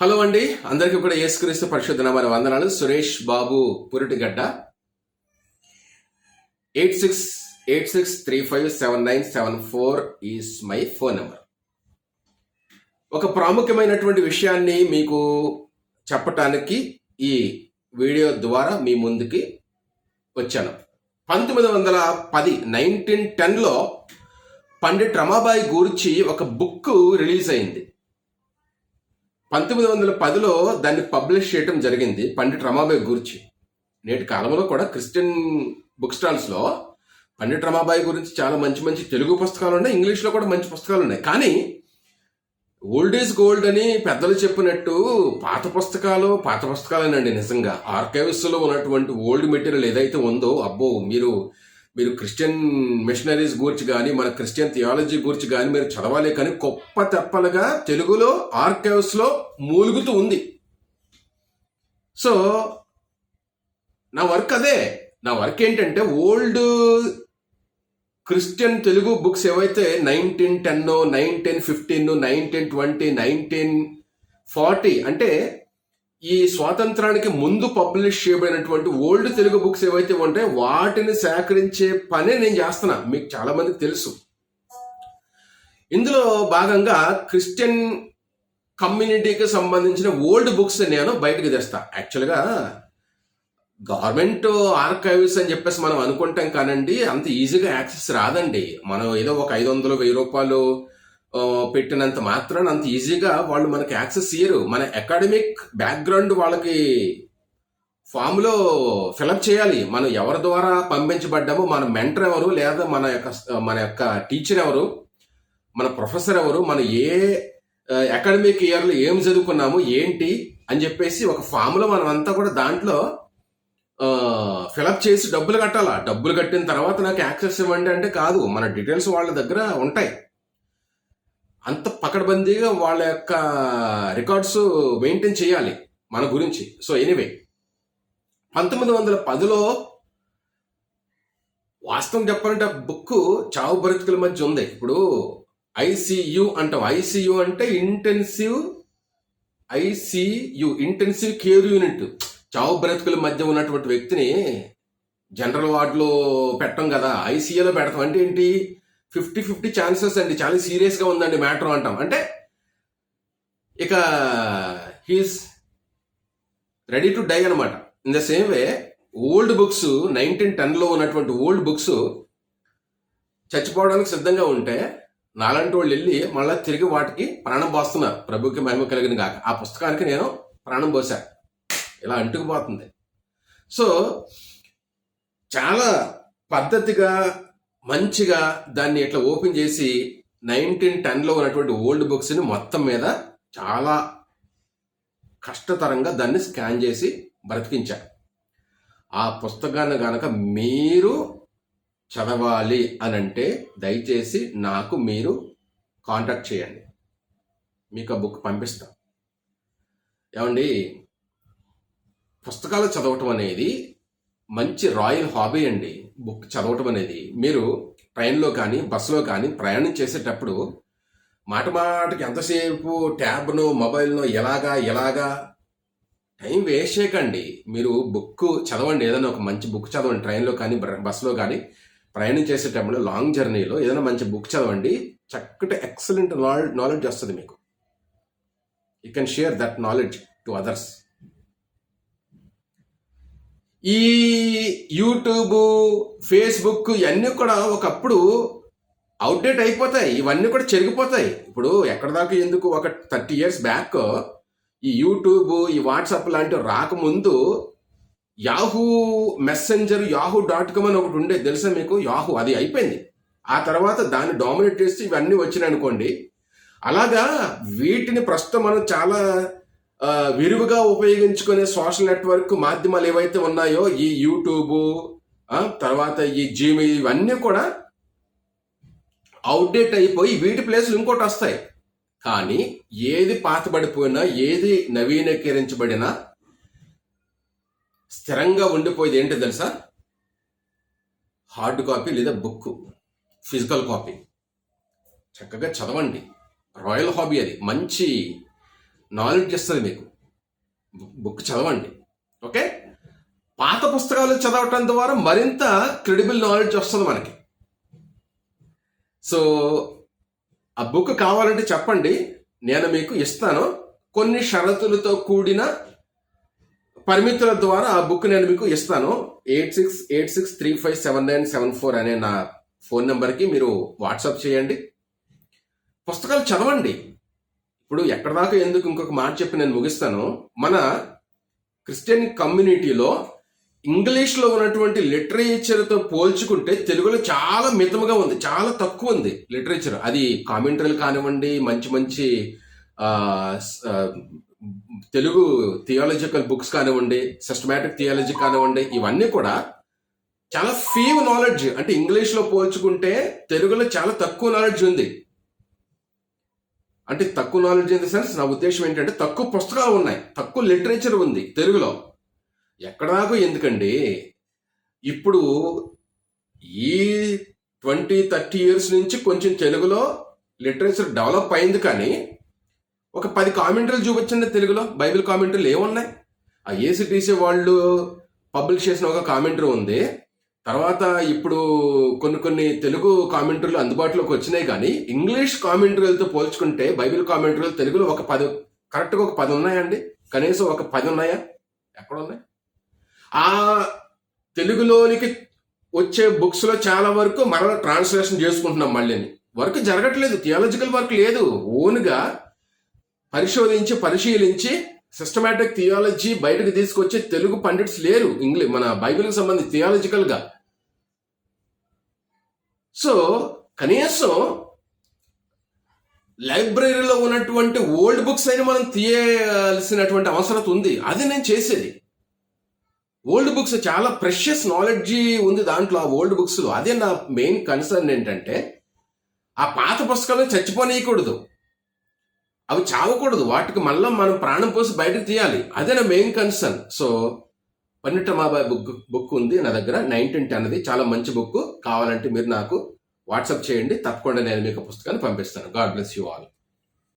Hello అండి. అందరికీ కూడా యేసుక్రీస్తు పరిశుద్ధ నామన వందనాలు. Suresh Babu పురిటిగడ్డ. Eight six eight six three five seven nine seven four is my phone number. ఒక ప్రాముఖ్యమైనటువంటి విషయాన్ని మీకు చెప్పటానికి ఈ వీడియో ద్వారా మీ ముందుకి వచ్చాను. పంతొమ్మిది వందల పది నైన్టీన్ టెన్లో పండిట్ రమాబాయి గూర్చి ఒక బుక్ రిలీజ్ అయింది. పంతొమ్మిది వందల పదిలో దాన్ని పబ్లిష్ చేయటం జరిగింది పండిట్ రమాబాయి గురించి. నేటి కాలంలో కూడా క్రిస్టియన్ బుక్ స్టాల్స్లో పండిట్ రమాబాయి గురించి చాలా మంచి మంచి తెలుగు పుస్తకాలు ఉన్నాయి ఇంగ్లీష్లో కూడా మంచి పుస్తకాలు ఉన్నాయి. కానీ ఓల్డ్ ఈజ్ గోల్డ్ అని పెద్దలు చెప్పినట్టు పాత పుస్తకాలు పాత పుస్తకాలేనండి నిజంగా. ఆర్కైవ్స్లో ఉన్నటువంటి ఓల్డ్ మెటీరియల్ ఏదైతే ఉందో అబ్బో మీరు మీరు క్రిస్టియన్ మిషనరీస్ గురించి కానీ మన క్రిస్టియన్ థియాలజీ గురించి కానీ మీరు చదవాలి కానీ గొప్ప తెప్పలుగా తెలుగులో ఆర్కైవ్స్లో మూలుగుతూ ఉంది. సో నా వర్క్ అదే. నా వర్క్ ఏంటంటే ఓల్డ్ క్రిస్టియన్ తెలుగు బుక్స్ ఏవైతే nineteen ten nineteen fifteen nineteen twenty nineteen forty అంటే ఈ స్వాతంత్రానికి ముందు పబ్లిష్ చేయబడినటువంటి ఓల్డ్ తెలుగు బుక్స్ ఏవైతే ఉంటాయో వాటిని సేకరించే పనే నేను చేస్తున్నా. మీకు చాలా మందికి తెలుసు. ఇందులో భాగంగా క్రిస్టియన్ కమ్యూనిటీకి సంబంధించిన ఓల్డ్ బుక్స్ నేను బయటకు తెస్తా. యాక్చువల్గా గవర్నమెంట్ ఆర్కైవ్స్ అని చెప్పేసి మనం అనుకుంటాం కానండి అంత ఈజీగా యాక్సెస్ రాదండి. మనం ఏదో ఒక ఐదు వందలు వెయ్యి రూపాయలు పెట్టినంత మాత్రాన అంత ఈజీగా వాళ్ళు మనకి యాక్సెస్ ఇయ్యరు. మన అకాడమిక్ బ్యాక్గ్రౌండ్ వాళ్ళకి ఫామ్లో ఫిలప్ చేయాలి. మనం ఎవరి ద్వారా పంపించబడ్డామో మన మెంటర్ ఎవరు లేదా మన యొక్క మన యొక్క టీచర్ ఎవరు మన ప్రొఫెసర్ ఎవరు మన ఏ అకాడమిక్ ఇయర్లో ఏం చదువుకున్నాము ఏంటి అని చెప్పేసి ఒక ఫామ్లో మనం అంతా కూడా దాంట్లో ఫిలప్ చేసి డబ్బులు కట్టాలా? డబ్బులు కట్టిన తర్వాత నాకు యాక్సెస్ ఇవ్వండి అంటే కాదు. మన డీటెయిల్స్ వాళ్ళ దగ్గర ఉంటాయి. అంత పకడ్బందీగా వాళ్ళ యొక్క రికార్డ్స్ మెయింటైన్ చేయాలి మన గురించి. సో ఎనీవే పంతొమ్మిది వందల పదిలో వాస్తవం చెప్పాలంటే బుక్ చావు బ్రతుకుల మధ్య ఉంది. ఇప్పుడు ఐసీయు అంటాం. ఐసీయు అంటే intensive ICU intensive care unit చావు బ్రతుకుల మధ్య ఉన్నటువంటి వ్యక్తిని జనరల్ వార్డులో పెట్టం కదా. ఐసీయూలో పెడతాం. అంటే ఏంటి? ఫిఫ్టీ ఫిఫ్టీ ఛాన్సెస్ అండి. చాలా సీరియస్గా ఉందండి మ్యాటర్ అంటాం. అంటే ఇక హీస్ రెడీ టు డై అనమాట in the same way old books nineteen టెన్లో ఉన్నటువంటి ఓల్డ్ బుక్స్ చచ్చిపోవడానికి సిద్ధంగా ఉంటే నాలాంటి వాళ్ళు వెళ్ళి మళ్ళీ తిరిగి వాటికి ప్రాణం పోస్తున్నారు. ప్రభుకి మహిమ కలిగిన కాక ఆ పుస్తకానికి నేను ప్రాణం పోసా. ఇలా అంటుకుపోతుంది. సో చాలా పద్ధతిగా మంచిగా దాన్ని ఇట్లా ఓపెన్ చేసి నైన్టీన్ టెన్లో ఉన్నటువంటి ఓల్డ్ బుక్స్ని మొత్తం మీద చాలా కష్టతరంగా దాన్ని స్కాన్ చేసి బ్రతికించా. ఆ పుస్తకాన్ని గనక మీరు చదవాలి అని అంటే దయచేసి నాకు మీరు కాంటాక్ట్ చేయండి. మీకు ఆ బుక్ పంపిస్తాం. ఏమండి? పుస్తకాలు చదవటం అనేది మంచి రాయల్ హాబీ అండి బుక్ చదవటం అనేది. మీరు ట్రైన్లో కానీ బస్సులో కానీ ప్రయాణం చేసేటప్పుడు మాట మాటకి ఎంతసేపు ట్యాబ్ను మొబైల్ను ఎలాగా ఎలాగా టైం వేస్ట్ చేయకండి. మీరు బుక్ చదవండి. ఏదైనా ఒక మంచి బుక్ చదవండి. ట్రైన్లో కానీ బస్సులో కానీ ప్రయాణం చేసేటప్పుడు లాంగ్ జర్నీలో ఏదైనా మంచి బుక్ చదవండి. చక్కటి ఎక్సలెంట్ నాలెడ్జ్ వస్తుంది మీకు. You can share that knowledge to others. ఈ యూట్యూబ్ ఫేస్బుక్ ఇవన్నీ కూడా ఒకప్పుడు అవుట్డేట్ అయిపోతాయి. ఇవన్నీ కూడా చెరిగిపోతాయి. ఇప్పుడు ఎక్కడ దాకా ఎందుకు? ఒక థర్టీ ఇయర్స్ బ్యాక్ ఈ యూట్యూబ్ ఈ వాట్సాప్ లాంటివి రాకముందు Yahoo messenger Yahoo dot com అని ఒకటి ఉండేది. తెలుసా మీకు? యాహూ అది అయిపోయింది. ఆ తర్వాత దాన్ని డామినేట్ చేసి ఇవన్నీ వచ్చినాయి అనుకోండి. అలాగా వీటిని ప్రస్తుతం మనం చాలా విరివిగా ఉపయోగించుకునే సోషల్ నెట్వర్క్ మాధ్యమాలు ఏవైతే ఉన్నాయో ఈ యూట్యూబ్ తర్వాత ఈ జీమెయిల్ ఇవన్నీ కూడా అవుట్డేట్ అయిపోయి వీటి ప్లేస్లు ఇంకోటి వస్తాయి. కానీ ఏది పాతబడిపోయినా ఏది నవీనీకరించబడినా స్థిరంగా ఉండిపోయేది ఏంటో తెలుసా? హార్డ్ కాపీ లేదా బుక్ ఫిజికల్ కాపీ. చక్కగా చదవండి. రాయల్ హాబీ అది. మంచి నాలెడ్జ్ ఇస్తుంది మీకు. బుక్ చదవండి. ఓకే? పాత పుస్తకాలు చదవటం ద్వారా మరింత క్రెడిబుల్ నాలెడ్జ్ వస్తుంది మనకి. సో ఆ బుక్ కావాలంటే చెప్పండి. నేను మీకు ఇస్తాను. కొన్ని షరతులతో కూడిన పరిమితుల ద్వారా ఆ బుక్ నేను మీకు ఇస్తాను. Eight six eight six three five seven nine seven four అనే నా ఫోన్ నెంబర్కి మీరు వాట్సాప్ చేయండి. పుస్తకాలు చదవండి. ఇప్పుడు ఎక్కడ దాకా ఎందుకు ఇంకొక మాట చెప్పి నేను ముగిస్తాను? మన క్రిస్టియన్ కమ్యూనిటీలో ఇంగ్లీష్లో ఉన్నటువంటి లిటరేచర్తో పోల్చుకుంటే తెలుగులో చాలా మితముగా ఉంది చాలా తక్కువ ఉంది లిటరేచర్. అది కామెంటరీలు కానివ్వండి మంచి మంచి తెలుగు థియాలజికల్ బుక్స్ కానివ్వండి సిస్టమేటిక్ థియాలజీ కానివ్వండి ఇవన్నీ కూడా చాలా ఫీవ్ నాలెడ్జ్. అంటే ఇంగ్లీష్లో పోల్చుకుంటే తెలుగులో చాలా తక్కువ నాలెడ్జ్ ఉంది. అంటే తక్కువ నాలెడ్జ్ ఇన్ ద సెన్స్ నా ఉద్దేశం ఏంటంటే తక్కువ పుస్తకాలు ఉన్నాయి. తక్కువ లిటరేచర్ ఉంది తెలుగులో. ఎక్కడాకు ఎందుకండి ఇప్పుడు ఈ ట్వంటీ థర్టీ ఇయర్స్ నుంచి కొంచెం తెలుగులో లిటరేచర్ డెవలప్ అయింది కానీ ఒక పది కామెంటరీలు చూపించండి తెలుగులో. బైబిల్ కామెంటరీలు ఏమున్నాయి? ఆ ఏసీటీసీ వాళ్ళు పబ్లిష్ చేసిన ఒక కామెంటరీ ఉంది. తర్వాత ఇప్పుడు కొన్ని కొన్ని తెలుగు కామెంటరీలు అందుబాటులోకి వచ్చినాయి కానీ ఇంగ్లీష్ కామెంటరీలతో పోల్చుకుంటే బైబిల్ కామెంటరీలు తెలుగులో ఒక పది కరెక్ట్గా ఒక పది ఉన్నాయండి? కనీసం ఒక పది ఉన్నాయా? ఎక్కడ ఉన్నాయి? ఆ తెలుగులోనికి వచ్చే బుక్స్లో చాలా వరకు మరల ట్రాన్స్లేషన్ చేసుకుంటున్నాం మళ్ళీ వర్క్ జరగట్లేదు థియాలజికల్ వర్క్ లేదు. ఓన్గా పరిశోధించి పరిశీలించి సిస్టమేటిక్ థియాలజీ బయటకు తీసుకొచ్చే తెలుగు పండిట్స్ లేరు. ఇంగ్లీష్ మన బైబిల్కి సంబంధించి థియాలజికల్గా సో కనీసం లైబ్రరీలో ఉన్నటువంటి ఓల్డ్ బుక్స్ అయినా మనం తీయాల్సినటువంటి అవసరం ఉంది. అది నేను చేసేది. ఓల్డ్ బుక్స్ చాలా ప్రెషియస్ నాలెడ్జీ ఉంది దాంట్లో ఆ ఓల్డ్ బుక్స్లో అదే నా మెయిన్ కన్సర్న్ ఏంటంటే ఆ పాత పుస్తకాలను చచ్చిపోనీయకూడదు. అవి చావకూడదు. వాటికి మళ్ళీ మనం ప్రాణం పోసి బయటకు తీయాలి. అదే నా main concern. So Pandita Ramabai book book ఉంది నా దగ్గర. నైన్టీన్ టెన్ అది చాలా మంచి బుక్ కావాలంటే మీరు నాకు వాట్సాప్ చేయండి తప్పకుండా నేను మీకు పుస్తకాన్ని పంపిస్తాను. God bless you all.